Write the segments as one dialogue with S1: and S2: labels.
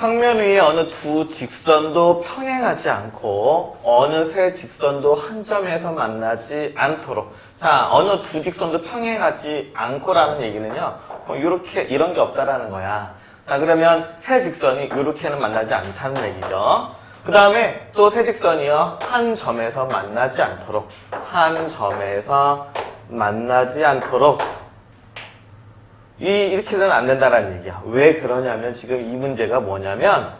S1: 평면 위에 어느 두 직선도 평행하지 않고 어느 세 직선도 한 점에서 만나지 않도록. 자 어느 두 직선도 평행하지 않고라는 얘기는요 뭐 이렇게 이런 게 없다라는 거야. 자 그러면 세 직선이 이렇게는 만나지 않다는 얘기죠. 그 다음에 또 세 직선이요 한 점에서 만나지 않도록. 한 점에서 만나지 않도록 이, 이렇게는 안 된다라는 얘기야. 왜 그러냐면 지금 이 문제가 뭐냐면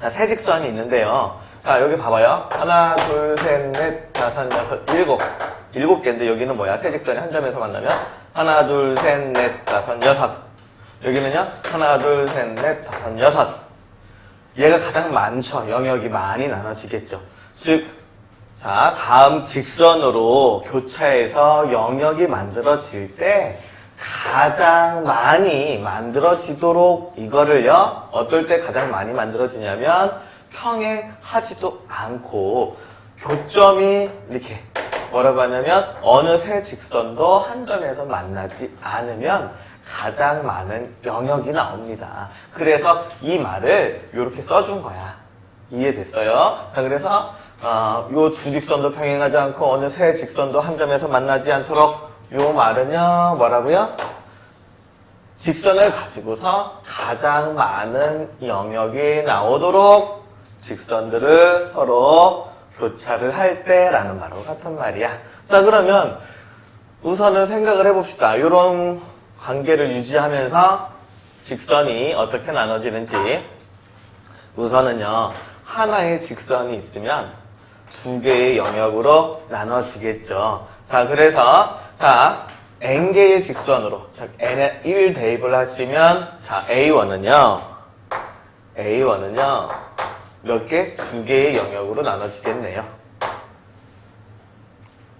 S1: 자, 세 직선이 있는데요. 자, 여기 봐봐요. 하나, 둘, 셋, 넷, 다섯, 여섯, 일곱. 일곱 개인데 여기는 뭐야? 세 직선이 한 점에서 만나면 하나, 둘, 셋, 넷, 다섯, 여섯. 여기는요. 하나, 둘, 셋, 넷, 다섯, 여섯. 얘가 가장 많죠. 영역이 많이 나눠지겠죠. 즉, 자, 다음 직선으로 교차해서 영역이 만들어질 때 가장 많이 만들어지도록 이거를요, 어떨 때 가장 많이 만들어지냐면 평행하지도 않고 교점이 이렇게 뭐라고 하냐면 어느 세 직선도 한 점에서 만나지 않으면 가장 많은 영역이 나옵니다. 그래서 이 말을 이렇게 써준 거야. 이해됐어요? 자, 그래서 어, 요 두 직선도 평행하지 않고 어느 세 직선도 한 점에서 만나지 않도록 요 말은요 뭐라고요? 직선을 가지고서 가장 많은 영역이 나오도록 직선들을 서로 교차를 할 때라는 말하고 같은 말이야. 자 그러면 우선은 생각을 해봅시다. 이런 관계를 유지하면서 직선이 어떻게 나눠지는지 우선은요 하나의 직선이 있으면 두 개의 영역으로 나눠지겠죠. 자, 그래서, 자, n개의 직선으로, 자, n에 1 대입을 하시면, 자, a1은요, a1은요, 몇 개? 두 개의 영역으로 나눠지겠네요.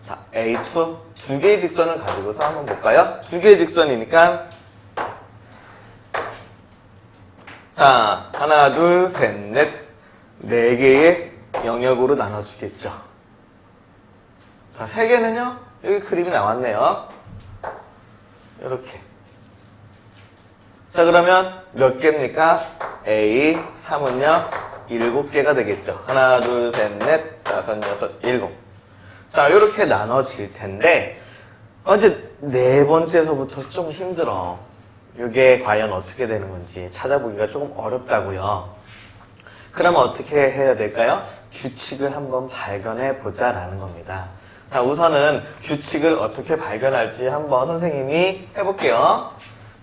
S1: 자, a2, 두 개의 직선을 가지고서 한번 볼까요? 두 개의 직선이니까, 자, 하나, 둘, 셋, 넷, 네 개의 영역으로 나눠주겠죠. 자, 세 개는요, 여기 그림이 나왔네요. 이렇게. 자, 그러면 몇 개입니까? A, 3은요, 일곱 개가 되겠죠. 하나, 둘, 셋, 넷, 다섯, 여섯, 일곱. 자, 이렇게 나눠질 텐데, 언제 네 번째서부터 좀 힘들어. 이게 과연 어떻게 되는 건지 찾아보기가 조금 어렵다고요. 그러면 어떻게 해야 될까요? 규칙을 한번 발견해 보자라는 겁니다. 자, 우선은 규칙을 어떻게 발견할지 한번 선생님이 해볼게요.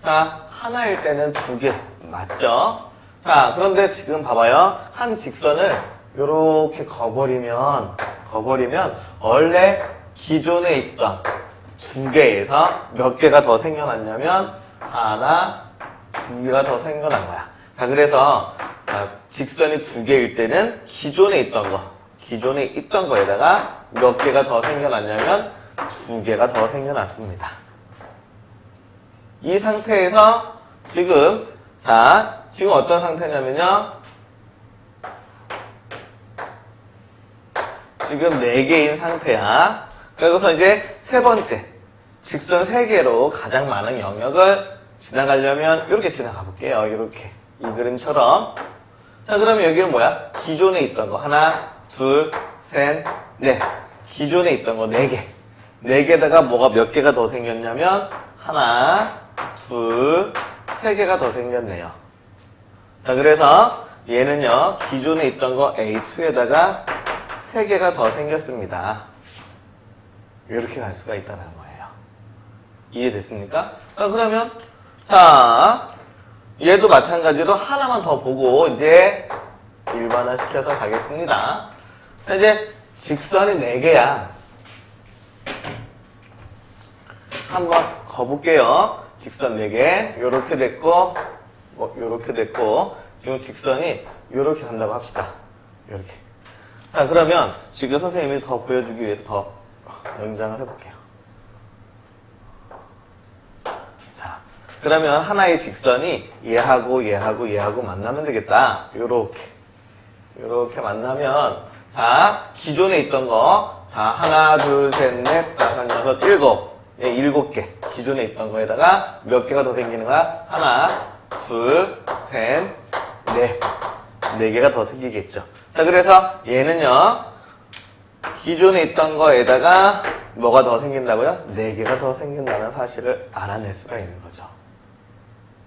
S1: 자, 하나일 때는 두 개, 맞죠? 자, 그런데 지금 봐봐요. 한 직선을 이렇게 거버리면, 거버리면, 원래 기존에 있던 두 개에서 몇 개가 더 생겨났냐면, 하나, 두 개가 더 생겨난 거야. 자, 그래서, 자, 직선이 두 개일 때는 기존에 있던 거, 기존에 있던 거에다가 몇 개가 더 생겨났냐면 두 개가 더 생겨났습니다. 이 상태에서 지금 자 지금 어떤 상태냐면요. 지금 네 개인 상태야. 그래서 이제 세 번째 직선 세 개로 가장 많은 영역을 지나가려면 이렇게 지나가 볼게요. 이렇게 이 그림처럼. 자 그러면 여기는 뭐야? 기존에 있던 거 하나, 둘, 셋, 넷. 기존에 있던 거 네 개. 네 개다가 뭐가 몇 개가 더 생겼냐면 하나, 둘, 세 개가 더 생겼네요. 자 그래서 얘는요 기존에 있던 거 A2에다가 세 개가 더 생겼습니다. 이렇게 갈 수가 있다는 거예요. 이해됐습니까? 자 그러면 자 얘도 마찬가지로 하나만 더 보고 이제 일반화 시켜서 가겠습니다. 자, 이제 직선이 4개야. 한번 거볼게요. 직선 4개. 요렇게 됐고, 뭐, 요렇게 됐고, 지금 직선이 요렇게 간다고 합시다. 요렇게. 자, 그러면 지금 선생님이 더 보여주기 위해서 더 연장을 해볼게요. 자, 그러면 하나의 직선이 얘하고 얘하고 얘하고 만나면 되겠다. 요렇게. 요렇게 만나면, 자, 기존에 있던 거, 자, 하나, 둘, 셋, 넷, 다섯, 여섯, 일곱. 예, 일곱 개. 기존에 있던 거에다가 몇 개가 더 생기는 거야? 하나, 둘, 셋, 네. 네 개가 더 생기겠죠. 자, 그래서 얘는요, 기존에 있던 거에다가 뭐가 더 생긴다고요? 네 개가 더 생긴다는 사실을 알아낼 수가 있는 거죠.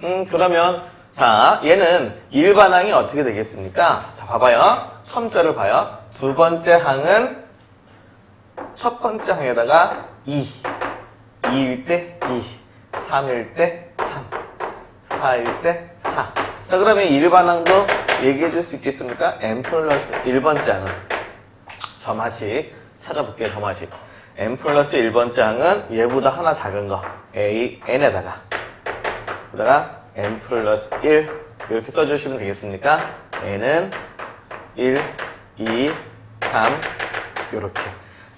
S1: 음, 그러면, 자, 얘는 일반항이 어떻게 되겠습니까? 자, 봐봐요. 첨자를 봐요. 두 번째 항은 첫 번째 항에다가 2. 2일 때 2. 3일 때 3. 4일 때 4. 자, 그러면 일반항도 얘기해 줄 수 있겠습니까? n 플러스 1번째 항은 점화식 찾아볼게요, 점화식. n 플러스 1번째 항은 얘보다 하나 작은 거 a, n에다가 그다가 n 플러스 1 이렇게 써주시면 되겠습니까? n은 1, 2, 3 이렇게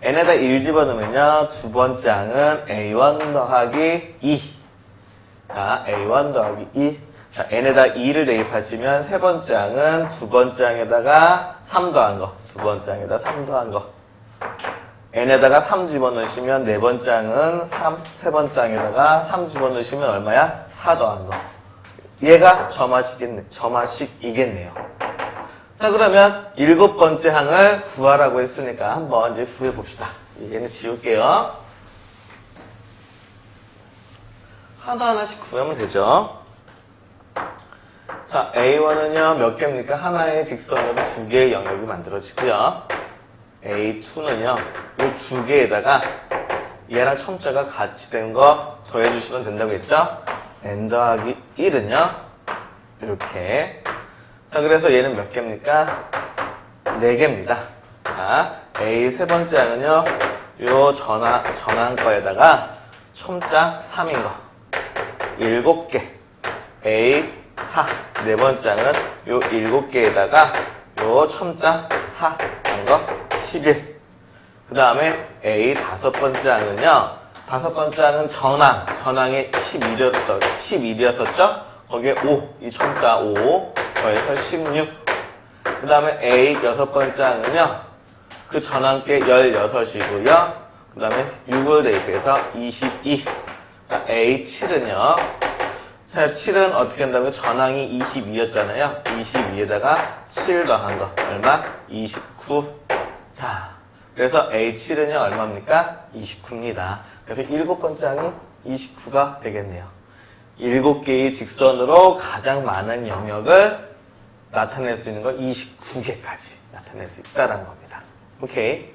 S1: n에다 1 집어넣으면요 두 번째 항은 a1 더하기 2 자, A1 더하기 2. 자, N에다 2를 대입하시면 세 번째 항은 두 번째 항에다가 3 더한 거. 두 번째 항에다 3 더한 거. N에다가 3 집어넣으시면 네 번째 항은 3, 세 번째 항에다가 3 집어넣으시면 얼마야? 4 더한 거. 얘가 점화식이겠네, 점화식이겠네요. 자, 그러면 일곱 번째 항을 구하라고 했으니까 한번 이제 구해봅시다. 얘는 지울게요. 하나하나씩 구하면 되죠. 자, A1은요, 몇 개입니까? 하나의 직선으로 두 개의 영역이 만들어지고요. A2는요, 이 두 개에다가 얘랑 첨자가 같이 된 거 더해주시면 된다고 했죠? N 더하기 1은요, 이렇게. 자, 그래서 얘는 몇 개입니까? 네 개입니다. 자, A 세 번째 항은요, 요 전화, 전환 거에다가 첨자 3인 거. 일곱 개 A 4 네 번째 항은 요 일곱 개에다가 요 첨자 4한 거 11. 그 다음에 A 다섯 번째 항은요. 다섯 번째 항은 전항. 전항이 11이었, 11이었었죠? 거기에 5. 이 첨자 5. 더해서 16. 그 다음에 A 여섯 번째 항은요. 그 전항께 16이고요. 그 다음에 6을 대입해서 22. 자, A7은요. 자, 7은 어떻게 한다고요? 전항이 22였잖아요. 22에다가 7 더한 거. 얼마? 29. 자, 그래서 A7은요, 얼마입니까? 29입니다. 그래서 일곱 번째 항이 29가 되겠네요. 일곱 개의 직선으로 가장 많은 영역을 나타낼 수 있는 건 29개까지 나타낼 수 있다는 겁니다. 오케이.